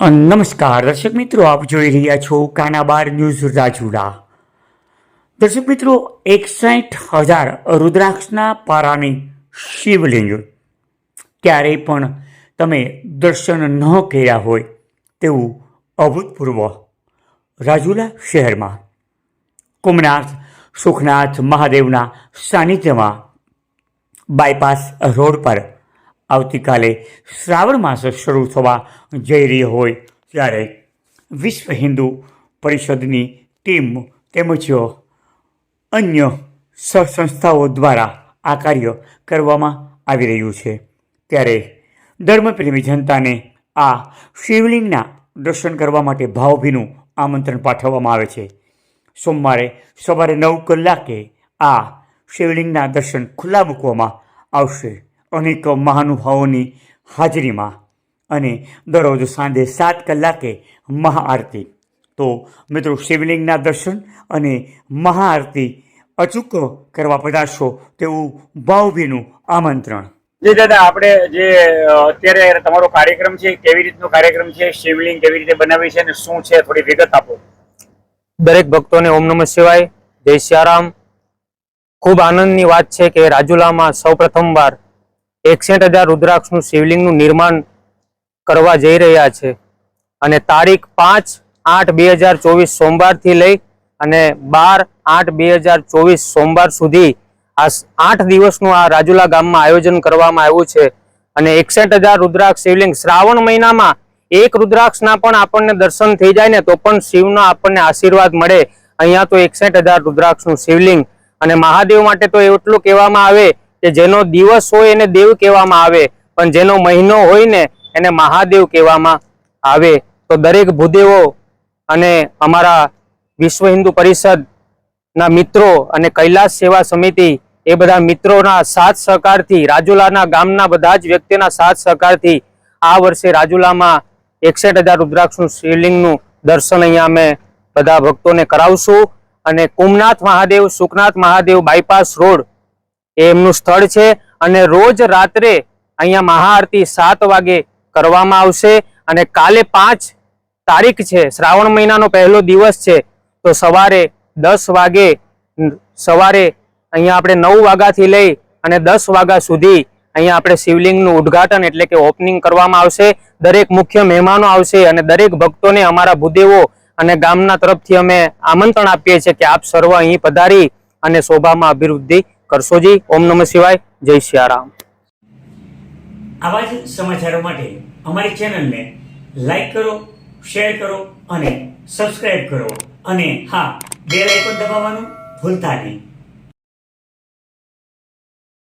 નમસ્કાર, દર્શક મિત્રો, આપ જોઈ રહ્યા છો કાનાબાર ન્યૂઝ રાજુડા દર્શક મિત્રો, એકસાઠ હજાર રુદ્રાક્ષના પારાની શિવલિંગ. ક્યારેય પણ તમે દર્શન ન કર્યા હોય તેવું અભૂતપૂર્વ રાજુલા શહેરમાં. કુમનાથ સુખનાથ મહાદેવના સાનિધ્યમાં બાયપાસ રોડ પર આવતીકાલે શ્રાવણ માસ શરૂ થવા જઈ રહ્યો હોય ત્યારે વિશ્વ હિન્દુ પરિષદની ટીમ તેમજ અન્ય સંસ્થાઓ દ્વારા આ કાર્ય કરવામાં આવી રહ્યું છે. ત્યારે ધર્મપ્રેમી જનતાને આ શિવલિંગના દર્શન કરવા માટે ભાવભીનું આમંત્રણ પાઠવવામાં આવે છે. સોમવારે સવારે નવ કલાકે આ શિવલિંગના દર્શન ખુલ્લા મૂકવામાં આવશે. અનેક મહાનુભાવોની હાજરીમાં અને દરરોજ સાંજે સાત કલાકે મહાઆરતી. તો મિત્રો શિવલિંગના દર્શન અને મહાઆરતી અચૂક કરવા પધારશો તેવું ભાવભીનું આમંત્રણ. જે દાદા આપણે જે અત્યારે તમારો કાર્યક્રમ છે કેવી રીતનો કાર્યક્રમ છે શિવલિંગ કેવી રીતે બનાવી છે અને શું છે થોડી વિગત આપો. દરેક ભક્તોને ઓમ નમઃ શિવાય. જય સિયારામ ખૂબ આનંદની વાત છે કે રાજુલામાં સૌ પ્રથમવાર એકસઠ હજાર રુદ્રાક્ષનું શિવલિંગનું નિર્માણ કરવા જઈ રહ્યા છે. અને તારીખ પાંચ આઠ બે હજાર ચોવીસ સોમવારથી લઈ અને બાર આઠ બે હજાર ચોવીસ સોમવાર સુધી આ આઠ દિવસનું આ રાજુલા ગામમાં આયોજન કરવામાં આવ્યું છે. અને એકસઠ હજાર રુદ્રાક્ષ શિવલિંગ શ્રાવણ મહિનામાં એક રુદ્રાક્ષના પણ આપણને દર્શન થઈ જાય ને તો પણ શિવનો આપણને આશીર્વાદ મળે. અહીંયા તો એકસઠ હજાર રુદ્રાક્ષનું શિવલિંગ. અને મહાદેવ માટે તો એટલું કહેવામાં આવે કે જેનો દિવસ હોય એને દેવ કહેવામાં આવે, પણ જેનો મહિનો હોય ને એને મહાદેવ કહેવામાં આવે. તો દરેક ભૂદેવો અને અમારા વિશ્વ હિન્દુ પરિષદના મિત્રો અને કૈલાસ સેવા સમિતિ એ બધા મિત્રોના સાથ સહકારથી, રાજુલાના ગામના બધા જ વ્યક્તિના સાથ સહકારથી આ વર્ષે રાજુલામાં એકસઠ હજાર રુદ્રાક્ષનું શિવલિંગનું દર્શન અહીંયા અમે બધા ભક્તોને કરાવશું. અને કુમનાથ મહાદેવ, સુખનાથ મહાદેવ બાયપાસ રોડ એ એમનું સ્થળ છે અને રોજ રાત્રે અહીંયા મહાઆરતી સાત વાગે કરવામાં આવશે અને કાલે પાંચ તારીખ છે, શ્રાવણ મહિનાનો પહેલો દિવસ છે, તો સવારે દસ વાગે, સવારે અહીંયા આપણે નવ વાગ્યાથી લઈ અને દસ વાગ્યા સુધી અહીંયા આપણે શિવલિંગનું ઉદ્ઘાટન એટલે કે ઓપનિંગ કરવામાં આવશે. દરેક મુખ્ય મહેમાનો આવશે અને દરેક ભક્તોને અમારા ભૂદેવો અને ગામના તરફથી અમે આમંત્રણ આપીએ છીએ કે આપ સર્વ અહીં પધારી અને શોભામાં અભિવૃદ્ધિ કરશો જી. ઓમ નમઃ શિવાય. જય સિયારામ. આવા જ સમાચારો માટે અમારી ચેનલને લાઈક કરો, શેર કરો અને સબસ્ક્રાઇબ કરો. અને હા, બેલ આઇકોન દબાવવાનું ભૂલતા નહીં.